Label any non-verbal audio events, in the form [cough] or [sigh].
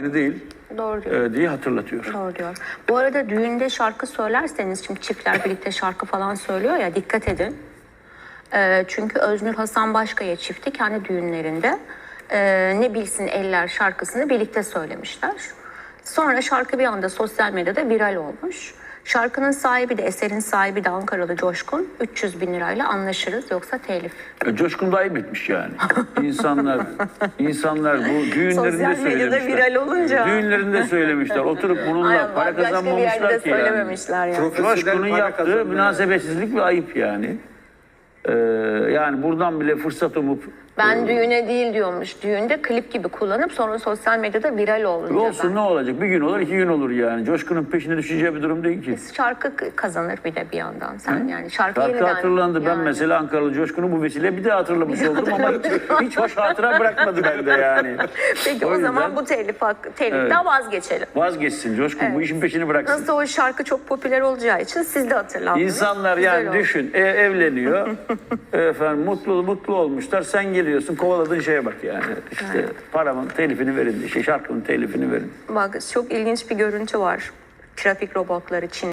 aynı değil Doğru diyor. e, diye hatırlatıyor. Doğru diyor. Bu arada düğünde şarkı söylerseniz şimdi çiftler birlikte şarkı falan söylüyor ya dikkat edin. Ee, çünkü Öznur Hasan Başkaya çifti kendi düğünlerinde e, Ne Bilsin Eller şarkısını birlikte söylemişler. Sonra şarkı bir anda sosyal medyada viral olmuş. Şarkının sahibi de eserin sahibi de Ankaralı Coşkun 300 bin lirayla anlaşırız yoksa telif. E, Coşkun da ayıp etmiş yani. İnsanlar, insanlar bu düğünlerinde Sosyal medyada söylemişler. viral olunca. Düğünlerinde söylemişler. Oturup bununla Aynen, para başka bir yerde kazanmamışlar ki yani. söylememişler yani. Coşkun'un para yaptığı kazanıyor. münasebetsizlik ve ayıp yani. Ee, yani buradan bile fırsat umup Ben düğüne değil diyormuş. Düğünde klip gibi kullanıp sonra sosyal medyada viral olunca olsun ben- ne olacak? Bir gün olur, iki gün olur yani. Coşkun'un peşine düşeceği bir durum değil ki. Şarkı kazanır bir de bir yandan. Sen yani şarkı, Şarkı yeniden... hatırlandı. Ben yani. mesela Ankaralı Coşkun'u bu vesile bir de hatırlamış oldum ama hiç, [laughs] hiç hoş hatıra bırakmadı bende yani. Peki o, O zaman yüzden- bu telif hak, teliften Evet. vazgeçelim. Vazgeçsin Coşkun bu işin peşini bıraksın. Nasıl o şarkı çok popüler olacağı için siz de hatırlandınız. İnsanlar Güzel yani oldu. düşün e, evleniyor. [laughs] Efendim mutlu mutlu olmuşlar. Sen geliyorsun kovaladığın şeye bak yani. İşte paramın telifini verin. Şey, şarkının telifini verin. Bak çok ilginç bir görüntü var. Trafik robotları Çin